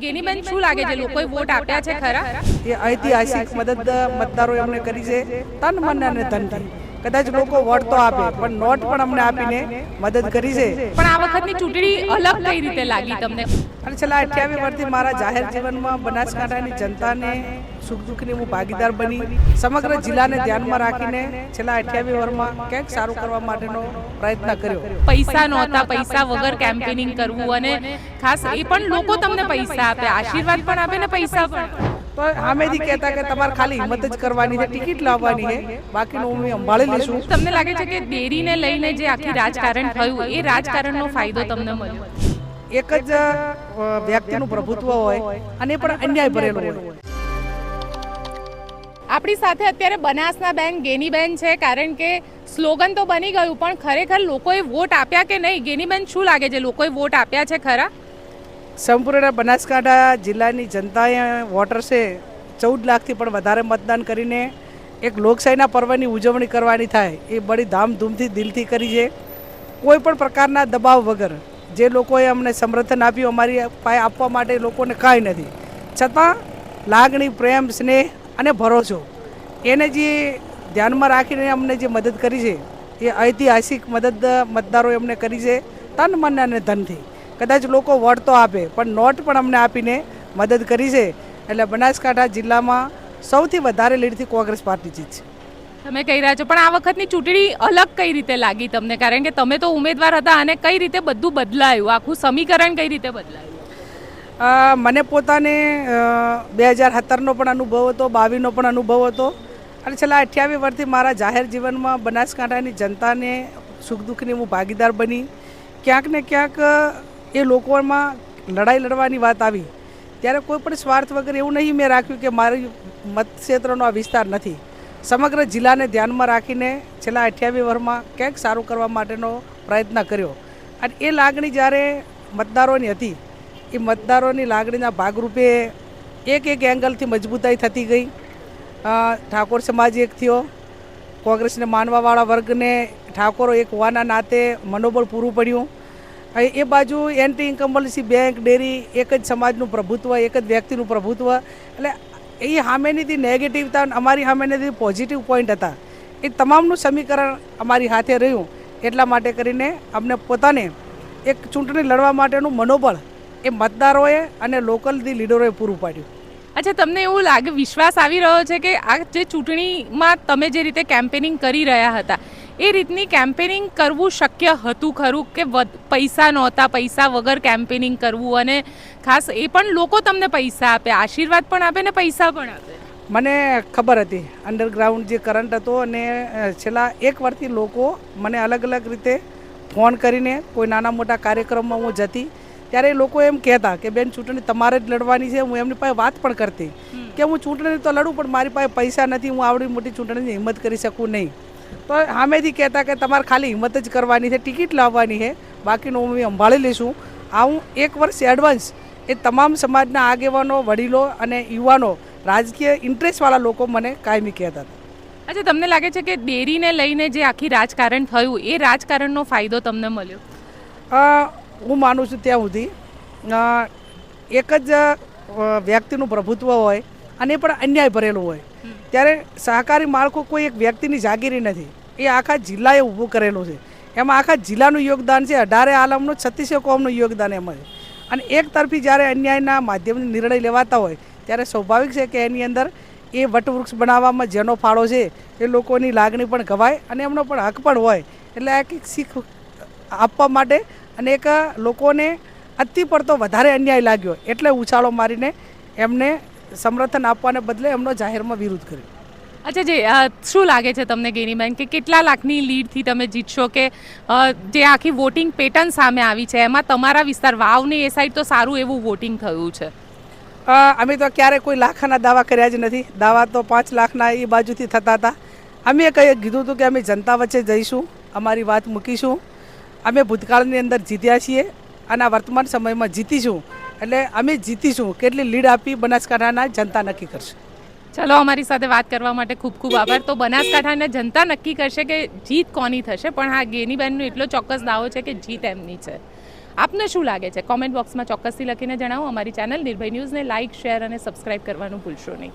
ગેનીબેન શું લાગે છે? લોકોએ વોટ આપ્યા છે ખરા? એ ઐતિહાસિક મદદ મતદારો એમને કરી છે તન મન અને ધનથી કદાચ લોકો વોટ તો આપે પણ નોટ પણ અમને આપીને મદદ કરી છે. પણ આ વખતની ચૂંટણી અલગ કઈ રીતે લાગી તમને? અને છેલ્લા અઠ્યાવીસ વર્ષથી મારા જાહેર જીવનમાં બનાસકાંઠાની જનતાને સુખ દુઃખની હું ભાગીદાર બની સમગ્ર જિલ્લાને ધ્યાનમાં રાખીને છેલ્લા અઠ્યાવીસ વર્ષમાં ક્યાંક સારું કરવા માટેનો પ્રયત્ન કર્યો. પૈસા નહોતા પૈસા વગર કેમ્પેનિંગ કરવું અને ખાસ એ પણ લોકો તમને પૈસા આપે આશીર્વાદ પણ આપે ને પૈસા પણ. તો સામેથી કહેતા કે તમારે ખાલી હિંમત જ કરવાની છે ટિકિટ લાવવાની છે બાકીનું અમે સંભાળી લઈશું. તમને લાગે છે કે ડેરીને લઈને જે આખી રાજકારણ થયું એ રાજકારણનો ફાયદો તમને મળ્યો? એક જ વ્યક્તિનું પ્રભુત્વ હોય અને પણ અન્યાય ભરેલું હોય. આપણી સાથે અત્યારે બનાસના બેન ગેનીબેન છે કારણ કે સ્લોગન તો બની ગયું પણ ખરેખર લોકોએ વોટ આપ્યા કે નહીં? ગેનીબેન શું લાગે છે? લોકોએ વોટ આપ્યા છે ખરા? સંપૂર્ણ બનાસકાંઠા જિલ્લાની જનતાએ વોટર્સે ચૌદ લાખથી પણ વધારે મતદાન કરીને એક લોકશાહીના પર્વની ઉજવણી કરવાની થાય એ બડી ધામધૂમથી દિલથી કરી છે. કોઈ પણ પ્રકારના દબાવ વગર જે લોકોએ અમને સમર્થન આપ્યું, અમારી પાસે આપવા માટે લોકોને કાંઈ નથી. છતાં લાગણી, પ્રેમ, સ્નેહ અને ભરોસો એને જે ધ્યાનમાં રાખીને અમને જે મદદ કરી છે, એ ઐતિહાસિક મદદ મતદારો એમને કરી છે, તન મન અને ધનથી. કદાચ લોકો વોટ તો આપે પણ નોટ પણ અમને આપીને મદદ કરી છે. એટલે બનાસકાંઠા જિલ્લામાં સૌથી વધારે લીડથી કોંગ્રેસ પાર્ટી જીતશે તમે કહી રહ્યા છો પણ આ વખતની ચૂંટણી અલગ કઈ રીતે લાગી તમને? કારણ કે તમે તો ઉમેદવાર હતા અને કઈ રીતે બધું બદલાયું? આખું સમીકરણ કઈ રીતે બદલાયું? મને પોતાને બે હજાર સત્તરનો પણ અનુભવ હતો બાવીસનો પણ અનુભવ હતો. અને છેલ્લા અઠ્યાવીસ વર્ષથી મારા જાહેર જીવનમાં બનાસકાંઠાની જનતાને સુખ દુઃખની હું ભાગીદાર બની. ક્યાંક ને ક્યાંક એ લોકોમાં લડાઈ લડવાની વાત આવી. ત્યારે કોઈ પણ સ્વાર્થ વગર એવું નહીં મેં રાખ્યું કે મારી મતક્ષેત્રનો આ વિસ્તાર નથી. સમગ્ર જિલ્લાને ધ્યાનમાં રાખીને છેલ્લા અઠ્યાવીસ વર્ષમાં ક્યાંક સારું કરવા માટેનો પ્રયત્ન કર્યો. અને એ લાગણી જ્યારે મતદારોની હતી, એ મતદારોની લાગણીના ભાગરૂપે એક એક એંગલથી મજબૂતાઈ થતી ગઈ. ઠાકોર સમાજ એક થયો. કોંગ્રેસને માનવાવાળા વર્ગને ઠાકોરો એક હોવાના નાતે મનોબળ પૂરું પડ્યું. એ બાજુ એન્ટી ઇન્કમ્બલસી બેંક ડેરી એક જ સમાજનું પ્રભુત્વ, એક જ વ્યક્તિનું પ્રભુત્વ. એટલે એ સામેનીથી નેગેટિવતા અમારી સામેનીથી પોઝિટિવ પોઈન્ટ હતા. એ તમામનું સમીકરણ અમારી હાથે રહ્યું. એટલા માટે કરીને અમને પોતાને એક ચૂંટણી લડવા માટેનું મનોબળ એ મતદારોએ અને લોકલથી લીડરોએ પૂરું પાડ્યું. અચ્છા, તમને એવું લાગે, વિશ્વાસ આવી રહ્યો છે કે આ જે ચૂંટણીમાં તમે જે રીતે કેમ્પેનિંગ કરી રહ્યા હતા એ રીતની કેમ્પેનિંગ કરવું શક્ય હતું ખરું? કે પૈસા નહોતા પૈસા વગર કેમ્પેનિંગ કરવું અને ખાસ એ પણ લોકો તમને પૈસા આપે આશીર્વાદ પણ આપે ને પૈસા પણ આપે? મને ખબર હતી. અંડરગ્રાઉન્ડ જે કરંટ હતો અને છેલ્લા એક વર્ષથી લોકો મને અલગ અલગ રીતે ફોન કરીને કોઈ નાના મોટા કાર્યક્રમમાં હું જતી ત્યારે એ લોકો એમ કહેતા કે બેન ચૂંટણી તમારે જ લડવાની છે. હું એમની પાસે વાત પણ કરતી કે હું ચૂંટણી તો લડું પણ મારી પાસે પૈસા નથી. હું આવડી મોટી ચૂંટણીની હિંમત કરી શકું નહીં. તો સામેથી કહેતા કે તમારે ખાલી હિંમત જ કરવાની છે ટિકિટ લાવવાની છે. બાકીનું અમે સંભાળી લઈશું આ હું એક વર્ષ એડવાન્સ એ તમામ સમાજના આગેવાનો વડીલો અને યુવાનો રાજકીય ઇન્ટરેસ્ટવાળા લોકો મને કાયમી કહેતા હતા. અચ્છા તમને લાગે છે કે ડેરીને લઈને જે આખી રાજકારણ થયું એ રાજકારણનો ફાયદો તમને મળ્યો? હું માનું છું ત્યાં સુધી. એક જ વ્યક્તિનું પ્રભુત્વ હોય અને એ પણ અન્યાય ભરેલું હોય. ત્યારે સહકારી માળખું કોઈ એક વ્યક્તિની જાગીરી નથી. એ આખા જિલ્લાએ ઊભું કરેલું છે. એમાં આખા જિલ્લાનું યોગદાન છે, અઢારે આલમનું, છત્રીસે કોમનું યોગદાન એમાં છે. અને એક તરફી જ્યારે અન્યાયના માધ્યમથી નિર્ણય લેવાતા હોય, ત્યારે સ્વાભાવિક છે કે એની અંદર એ વટવૃક્ષ બનાવવામાં જેનો ફાળો છે, એ લોકોની લાગણી પણ ગવાય અને એમનો પણ હક પણ હોય. એટલે આ એક શીખ આપવા માટે અને એક લોકોને અતિ પડતો વધારે અન્યાય લાગ્યો. એટલે ઉછાળો મારીને એમને સમર્થન આપવાને બદલે એમનો જાહેરમાં વિરોધ કર્યો. અચ્છા જે શું લાગે છે તમને ગેનીબેન કે કેટલા લાખની લીડથી તમે જીતશો કે જે આખી વોટિંગ પેટર્ન સામે આવી છે એમાં તમારા વિસ્તાર વાવની એ સાઈડ તો સારું એવું વોટિંગ થયું છે? અમે તો ક્યારેય કોઈ લાખના દાવા કર્યા જ નથી. દાવા તો પાંચ લાખના એ બાજુથી થતા હતા. અમે કંઈ કીધું હતું કે અમે જનતા વચ્ચે જઈશું અમારી વાત મૂકીશું. અમે ભૂતકાળની અંદર જીત્યા છીએ અને આ વર્તમાન સમયમાં જીતીશું. એટલે અમે જીતીશું. કેટલી લીડ આપી બનાસકાંઠાના જનતા નક્કી કરશે. ચલો, અમારી સાથે વાત કરવા માટે ખૂબ ખૂબ આભાર. તો બનાસકાંઠાના જનતા નક્કી કરશે કે જીત કોની થશે? પણ હા, ગેનીબેનનો એટલો ચોક્કસ દાવો છે કે જીત એમની છે. આપને શું લાગે છે? કોમેન્ટ બોક્સમાં ચોક્કસથી લખીને જણાવો. અમારી ચેનલ નિર્ભય ન્યૂઝને લાઇક, શેર અને સબસ્ક્રાઇબ કરવાનું ભૂલશો નહીં.